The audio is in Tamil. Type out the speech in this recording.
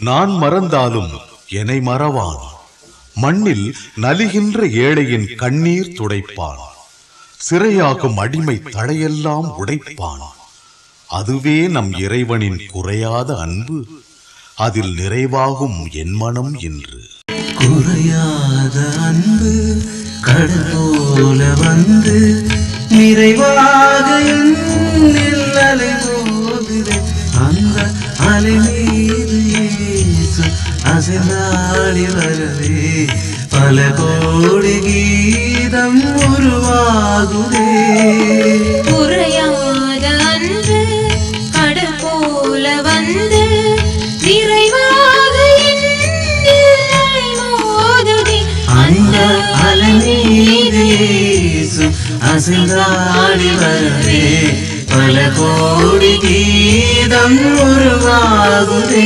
நான் மறந்தாலும் என்னை மறவான். மண்ணில் நலிகின்ற ஏழையின் கண்ணீர் துடைப்பான். சிறையாகும் அடிமை தடையெல்லாம் உடைப்பான். அதுவே நம் இறைவனின் குறையாத அன்பு. அதில் நிறைவாகும் என் மனம் என்று குறையாத அன்பு கடல் போல வந்து நிறைவாக அலை அந்த அலை கீதம் உருவாகுதே குறையாத அன்பு கடல் போல வந்து நிறைவாக என்னில் அலை மோதுதே. அந்த அலை மீது இயேசு அசைந்தாடி வரவே பல கோடி கீதம் உருவாகுதே